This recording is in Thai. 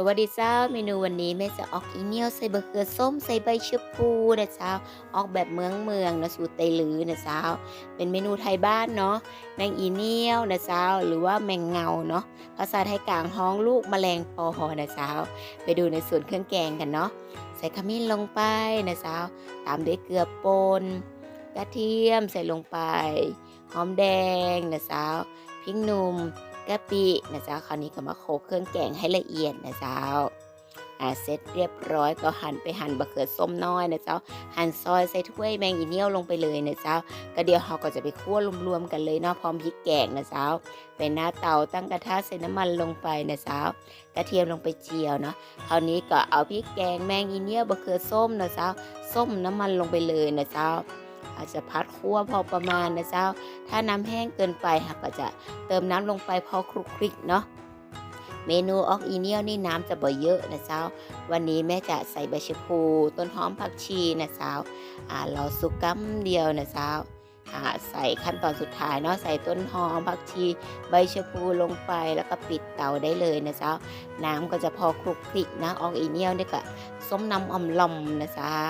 สวัสดีเจ้าเมนูวันนี้แม่จะออกอีเนียวใส่บะเขือส้มใส่ใบเชะพูนะเจ้าออกแบบเมืองเมืองนะสูตรไตลือนะเจ้าเป็นเมนูไทยบ้านเนาะแมงอีเนียวนะเจ้าหรือว่าแมงเงาเนาะภาษาไทยกลางห้องลูกแมลงปอหอนะเจ้าไปดูในส่วนเครื่องแกงกันเนาะใส่ขมิ้นลงไปนะเจ้าตามด้วยเกลือป่นกระเทียมใส่ลงไปหอมแดงนะเจ้าพริกหนุ่ม กะปินะจ๊ะคราวนี้ก็มาโขลกเครื่องแกงให้ละเอียดนะเจ้าอ่าเสร็จเรียบร้อยก็หั่นไปหั่นบะเขือส้มน้อยนะเจ้า หั่นซอยใส่ถ้วยแมงอีเนียวลงไปเลยนะเจ้า ก็เดี๋ยวเราก็จะไปคั่วรวมๆกันเลยเนาะพร้อมพริกแกงนะเจ้าเป็นหน้าเตาตั้งกระทะใส่น้ำมันลงไปนะเจ้ากระเทียมลงไปเจียวเนาะคราวนี้ก็เอาพริกแกงแมงอีเนียวบะเขือส้มนะเจ้า ส้มน้ำมันลงไปเลยนะเจ้า อาจจะพัดคั่วพอประมาณนะเจ้า ถ้าน้ำแห้งเกินไปหากก็จะเติมน้ำลงไปพอคลุกคลิกเนาะเมนูออกอีเนียวนี่น้ำจะบ่เยอะนะเจ้า วันนี้แม่จะใส่ใบชะพูต้นหอมผักชีนะเจ้าอ่าเราสุกกัมเดียวนะเจ้าอ่าใส่ขั้นตอนสุดท้ายเนาะใส่ต้นหอมผักชี ใบชะพูลงไปแล้วก็ปิดเตาได้เลยนะเจ้า น้ำก็จะพอคลุกคลิกนะออกอีเนียวนี่ก็ส้มน้ำอมลอมนะเจ้า